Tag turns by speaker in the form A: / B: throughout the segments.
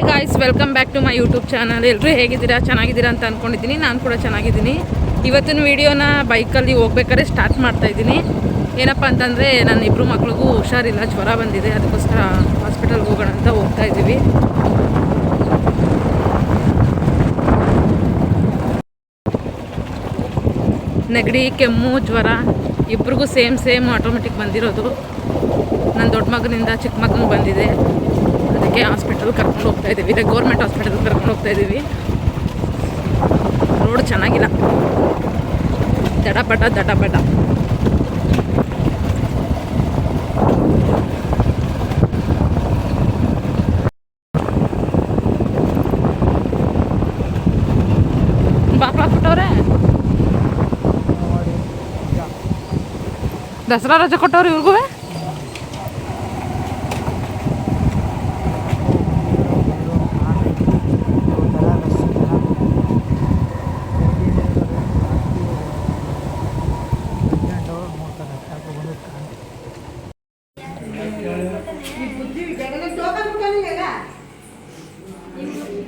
A: Hi guys welcome back to my YouTube channel ಎಲ್ಲರೂ ಹೇಗಿದ್ದೀರಾ? ಚೆನ್ನಾಗಿದ್ದೀರಾ ಅಂತ ಅಂದ್ಕೊಂಡಿದ್ದೀನಿ ನಾನು ಕೂಡ ಚೆನ್ನಾಗಿದ್ದೀನಿ. ಇವತ್ತಿನ ವಿಡಿಯೋನ ಬೈಕಲ್ಲಿ ಹೋಗ್ಬೇಕಾದ್ರೆ ಸ್ಟಾರ್ಟ್ ಮಾಡ್ತಾ ಇದ್ದೀನಿ. ಏನಪ್ಪ ಅಂತಂದರೆ, ನನ್ನ ಇಬ್ಬರು ಮಕ್ಳಿಗೂ ಹುಷಾರಿಲ್ಲ, ಜ್ವರ ಬಂದಿದೆ. ಅದಕ್ಕೋಸ್ಕರ ಹಾಸ್ಪಿಟಲ್ಗೆ ಹೋಗೋಣ ಅಂತ ಹೋಗ್ತಾ ಇದ್ದೀವಿ. ನೆಗಡಿ, ಕೆಮ್ಮು, ಜ್ವರ, ಇಬ್ರಿಗೂ ಸೇಮ್ ಸೇಮ್ ಆಟೋಮೆಟಿಕ್ ಬಂದಿರೋದು. ನನ್ನ ದೊಡ್ಡ ಮಗನಿಂದ ಚಿಕ್ಕ ಮಗನಿಗೆ ಬಂದಿದೆ. ಅದಕ್ಕೆ ಹಾಸ್ಪಿಟಲ್ ಕರ್ಕೊಂಡು ಹೋಗ್ತಾ ಇದ್ದೀವಿ ಇದೆ ಗೌರ್ಮೆಂಟ್ ಹಾಸ್ಪಿಟಲ್ ಕರ್ಕೊಂಡು ಹೋಗ್ತಾ ಇದ್ದೀವಿ ರೋಡ್ ಚೆನ್ನಾಗಿಲ್ಲ. ದಡಪಟ ದಡಪಟ. ದಸರಾ ರಜೆ ಕೊಟ್ಟವ್ರು ಇವ್ರಿಗೂ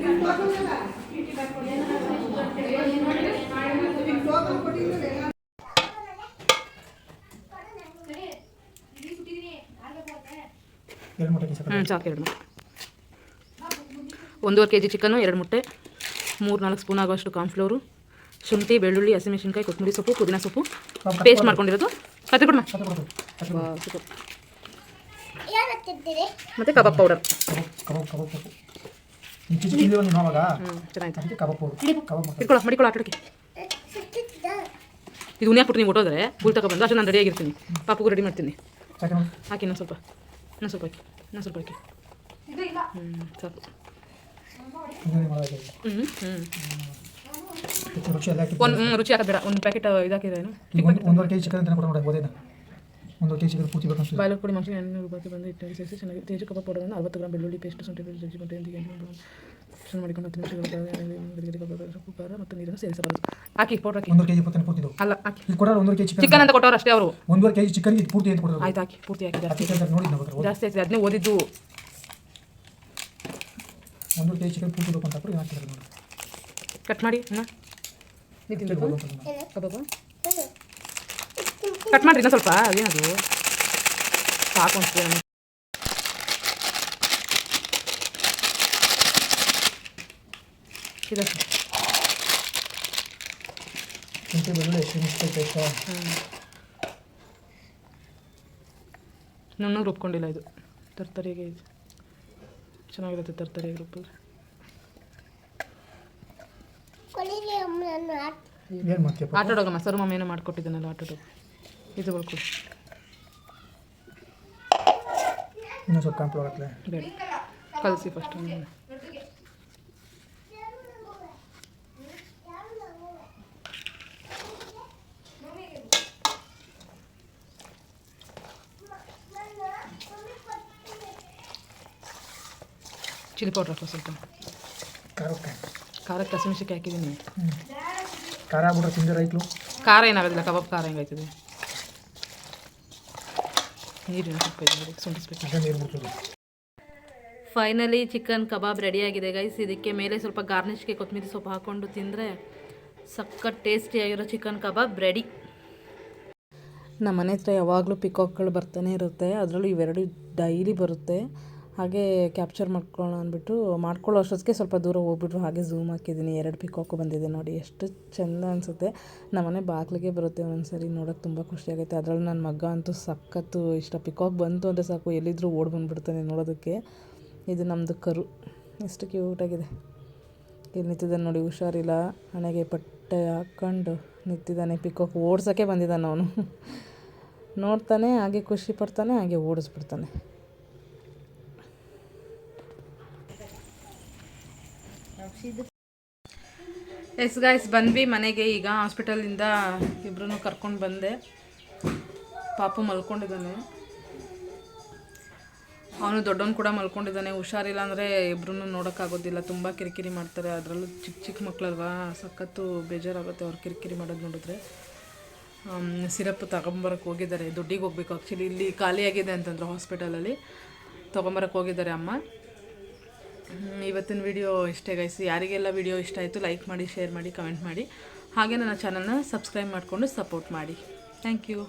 B: ಎರಡು ಮೊಟ್ಟೆ ಸರ್
A: ಹ್ಞೂ ಸಾಕು ಎರಡು ಮೊಟ್ಟೆ. ಒಂದೂವರೆ ಕೆ ಜಿ ಚಿಕನ್ನು ಎರಡು ಮೊಟ್ಟೆ. ಮೂರು ನಾಲ್ಕು ಸ್ಪೂನ್ ಆಗುವಷ್ಟು ಕಾರ್ನ್ಫ್ಲೋರು ಶುಂಠಿ ಬೆಳ್ಳುಳ್ಳಿ ಹಸಿಮೆಣಸಿನ್ಕಾಯಿ ಕೊತ್ತಂಬರಿ ಸೊಪ್ಪು ಪುದೀನ ಸೊಪ್ಪು. ಪೇಸ್ಟ್ ಮಾಡ್ಕೊಂಡಿರೋದು. ಕೊಡಮ್ಮ ಸೂಪರ್. ಮತ್ತು ಕಬಾಬ್ ಪೌಡರ್.
B: ಚಿಲ್ಲಿ ಒಂದು ಅವಾಗ
A: ಚೆನ್ನಾಗಿತ್ತು
B: ಅದಕ್ಕೆ ಕಬಾಬ್ ಪೌಡರ್. ಕಬಾಬ್ ಮಾಡ್ತಾರೆ
A: ಇಟ್ಕೊಳ್ಳೋ ಮಡಿಕೊಳ್ಳೋ ಆಟೋಕ್ಕೆ ಇದು ಉಣ್ಯಾಕ್ಬಿಟ್ಟು ನೀವು ಹೊಟ್ಟೋದ್ರೆ ಹುಲ್ ತಗೊಬಂದು ಅಷ್ಟು ನಾನು ರೆಡಿಯಾಗಿರ್ತೀನಿ ಪಾಪಗೂ ರೆಡಿ ಮಾಡ್ತೀನಿ. ಹಾಕಿ ಇನ್ನೊಂದು ಸ್ವಲ್ಪ. ಇನ್ನೊಂದು ಸ್ವಲ್ಪ ಹಾಕಿ ಇನ್ನೊಂದು ಸ್ವಲ್ಪ ಹಾಕಿ. ಹ್ಞೂ ಸಾಕು. ಹ್ಞೂ ಹ್ಞೂ
B: ರುಚಿ ಹಾಕಿ
A: ಒಂದು ಹ್ಞೂ ರುಚಿ ಒಂದು ಪ್ಯಾಕೆಟ್
B: ಇದಾಕಿದೆ ಒಂದು ಒಂದೂವರೆ ಕೆ ಜಿ ಚಿಕನ್ ಅಂತ ಕೊಡ ನೋಡಿ ಓದೇನ ಒಂದೂವರೆ ಕೆ ಜಿ ಪೂರ್ತಿ
A: ಬಾಯ್ಲರ್ ಪುಡಿ ಮನುಷ್ಯ ಎಣ್ಣೆ ರೂಪಾಯಿ ಬಂದು ಇಟ್ಟು ಸೇರಿಸಿ ಚೆನ್ನಾಗಿ ತೇಜು ಕಬಾಬ್ ಪೌಡರನ್ನು ಅರವತ್ತು ಗ್ರಾಮ್ ಬೆಳ್ಳುಳ್ಳಿ ಪೇಸ್ಟ್ ಶುಂಠಿ ಬೆಳ್ಳುಳ್ಳಿ ಜಜ್ಜಿ ಮತ್ತೆ ಎಂದಿಗೆ ಮಿಶ್ರಣ ಮಾಡಿಕೊಂಡು ಹತ್ತು ನಿಮಿಷಗಳು ಮತ್ತು ನೀರನ್ನು ಸೇರಿಸಬಾರದು ಹಾಕಿ ಪೌಡರ್ ಹಾಕಿ.
B: ಒಂದು ಕೆ ಜಿ ಪತ್ತನೇ ಪೂರ್ತಿ
A: ಅಲ್ಲ ಹಾಕಿ.
B: ಇಲ್ಲಿ ಕೊಡೋರು ಒಂದು ಕೆ ಜಿ ಚಿಕನ್
A: ಚಿಕನ್ ಅಂತ ಕೊಟ್ಟವ್ರು ಅಷ್ಟೇ ಅವರು.
B: ಒಂದೂವರೆ ಕೆ ಜಿ ಚಿಕನ್ಗೆ ಇದು ಪೂರ್ತಿ ಅಂತ ಕೊಡೋದು
A: ಆಯ್ತು ಹಾಕಿ ಪೂರ್ತಿ ಹಾಕಿ ಜಾಸ್ತಿ
B: ಚಿಕನ್
A: ಜಾಸ್ತಿ ಆಯ್ತು ಅದನ್ನೇ ಓದಿದ್ದು.
B: ಒಂದೂವರೆ ಕೆ ಜಿ ಚಿಕನ್ ಪೂರ್ತಿ ಬೇಕು ಅಂತ ನೋಡಿ.
A: ಕಟ್ ಮಾಡಿ ಅಣ್ಣ. ನೀವು ತಿನ್ಬೇಕು? ಕಬಾಬು? ಕಟ್ ಮಾಡ್ರಿ ಇನ್ನೊಂದು ಸ್ವಲ್ಪ ಅದೇನದು? ಸಾಕು ಅನ್ಸ್ತೀನಿ ಇದೆ
B: ಶುಂಠಿ ಬೆಳ್ಳುಳ್ಳಿ
A: ನುಣ್ಣಗೆ ರುಬ್ಕೊಂಡಿಲ್ಲ ಇದು. ತರ್ತರಿಗೆ ಇದು. ಚೆನ್ನಾಗಿರುತ್ತೆ ತರ್ತರಿಗೆ ರುಬ್ಬಿದ್ರೆ. ಆಟಾಡೋಗಮ್ಮ ಸರ್ ಮಮ್ಮ ಏನೋ ಮಾಡ್ಕೊಟ್ಟಿದ್ದಾನಲ್ಲ ಆಟಾಡೋಗ ಇದು ಬರ್ಕೊಡು
B: ಇನ್ನೂ ಸ್ವಲ್ಪ ಕಾಂಪ್ಲೋ ಹಾಕ್ಲೆ
A: ಬೇಡ. ಕಲಸಿ ಫಸ್ಟ್ ಚಿಲ್ಲಿ ಪೌಡ್ರ್ ಹಾಕೋ ಸ್ವಲ್ಪ.
B: ಖಾರಕ್ಕೆ
A: ಖಾರಕ್ಕೆ ಹಸಿಮೆಣಸಿಗೆ ಹಾಕಿದ್ದೀನಿ.
B: ಖಾರ ಆಗ್ಬಿಟ್ರೆ ತಿಂದಿರ ಐಕ್ಲು
A: ಖಾರ ಏನಾಗೋದಿಲ್ಲ ಕಬಾಬ್ ಖಾರ ಹೆಂಗಾಯ್ತದೆ? ನೀರಿನ ಸ್ವಲ್ಪ ಸುಂಡಿಸ್ಬೇಕು ಫೈನಲಿ ಚಿಕನ್ ಕಬಾಬ್ ರೆಡಿಯಾಗಿದೆ ಗೈಸ್ ಇದಕ್ಕೆ ಮೇಲೆ ಸ್ವಲ್ಪ ಗಾರ್ನಿಷ್ಗೆ ಕೊತ್ತಂಬರಿ ಸೊಪ್ಪು ಹಾಕ್ಕೊಂಡು ತಿಂದರೆ ಸಖತ್ ಟೇಸ್ಟಿಯಾಗಿರೋ ಚಿಕನ್ ಕಬಾಬ್ ರೆಡಿ ನಮ್ಮ ಮನೆ ಹತ್ರ ಯಾವಾಗಲೂ ಪಿಕಾಕ್ಗಳು ಬರ್ತಾನೆ ಇರುತ್ತೆ. ಅದರಲ್ಲೂ ಇವೆರಡು ಡೈಲಿ ಬರುತ್ತೆ. ಹಾಗೆ ಕ್ಯಾಪ್ಚರ್ ಮಾಡ್ಕೊಳ್ಳೋಣ ಅಂದ್ಬಿಟ್ಟು ಮಾಡ್ಕೊಳ್ಳೋ ಅಷ್ಟೊತ್ತಿಗೆ ಸ್ವಲ್ಪ ದೂರ ಹೋಗ್ಬಿಟ್ರು. ಹಾಗೆ ಝೂಮ್ ಹಾಕಿದ್ದೀನಿ, ಎರಡು ಪಿಕೋಕು ಬಂದಿದೆ ನೋಡಿ, ಎಷ್ಟು ಚೆಂದ ಅನಿಸುತ್ತೆ. ನಮ್ಮನೆ ಬಾಗಿಲಿಗೆ ಬರುತ್ತೆ ಒಂದ್ಸರಿ, ನೋಡೋಕೆ ತುಂಬ ಖುಷಿಯಾಗುತ್ತೆ ಅದರಲ್ಲಿ ನನ್ನ ಮಗ ಅಂತೂ ಸಖತ್ತು ಇಷ್ಟ. ಪಿಕಾಕ್ ಬಂತು ಅಂದರೆ ಸಾಕು ಎಲ್ಲಿದ್ದರೂ ಓಡಿ ಬಂದುಬಿಡ್ತಾನೆ ನೋಡೋದಕ್ಕೆ. ಇದು ನಮ್ಮದು ಕರು. ಎಷ್ಟು ಕ್ಯೂಟಾಗಿದೆ ಇಲ್ಲಿ ನಿಂತಿದ್ದಾನೆ ನೋಡಿ, ಹುಷಾರಿಲ್ಲ. ಹಣೆಗೆ ಪಟ್ಟೆ ಹಾಕ್ಕೊಂಡು ನಿಂತಿದ್ದಾನೆ. ಪಿಕೋಕ್ ಓಡ್ಸೋಕ್ಕೆ ಬಂದಿದ್ದಾನೆ ಅವನು. ನೋಡ್ತಾನೆ, ಹಾಗೆ ಖುಷಿ ಪಡ್ತಾನೆ, ಹಾಗೆ ಓಡಿಸ್ಬಿಡ್ತಾನೆ. ಎಸ್ ಗಾಯ್ಸ್, ಬಂದ್ವಿ ಮನೆಗೆ. ಈಗ ಹಾಸ್ಪಿಟಲಿಂದ ಇಬ್ಬರೂ ಕರ್ಕೊಂಡು ಬಂದೆ. ಪಾಪು ಮಲ್ಕೊಂಡಿದ್ದಾನೆ. ಅವನು ದೊಡ್ಡವನು ಕೂಡ ಮಲ್ಕೊಂಡಿದ್ದಾನೆ. ಹುಷಾರಿಲ್ಲ ಅಂದರೆ ಇಬ್ರು ನೋಡೋಕ್ಕಾಗೋದಿಲ್ಲ. ತುಂಬ ಕಿರಿಕಿರಿ ಮಾಡ್ತಾರೆ. ಅದರಲ್ಲೂ ಚಿಕ್ಕ ಚಿಕ್ಕ ಮಕ್ಕಳಲ್ವಾ ಸಖತ್ತು ಬೇಜಾರಾಗುತ್ತೆ ಅವ್ರು ಕಿರಿಕಿರಿ ಮಾಡೋದು ನೋಡಿದ್ರೆ. ಸಿರಪ್ ತಗೊಂಬರಕ್ಕೆ ಹೋಗಿದ್ದಾರೆ. ದುಡ್ಡಿಗೆ ಹೋಗ್ಬೇಕು. ಆ್ಯಕ್ಚುಲಿ ಇಲ್ಲಿ ಖಾಲಿಯಾಗಿದೆ ಅಂತಂದ್ರೆ ಹಾಸ್ಪಿಟಲಲ್ಲಿ. ತೊಗೊಂಬರಕ್ಕೆ ಹೋಗಿದ್ದಾರೆ ಅಮ್ಮ. ಇವತ್ತಿನ ವಿಡಿಯೋ ಇಷ್ಟೇ ಗೈಸ್ ಯಾರಿಗೆಲ್ಲ ವಿಡಿಯೋ ಇಷ್ಟ ಆಯಿತು ಲೈಕ್ ಮಾಡಿ ಶೇರ್ ಮಾಡಿ ಕಮೆಂಟ್ ಮಾಡಿ ಹಾಗೆ ನನ್ನ ಚಾನಲ್ನ ಸಬ್ಸ್ಕ್ರೈಬ್ ಮಾಡಿಕೊಂಡು ಸಪೋರ್ಟ್ ಮಾಡಿ. Thank you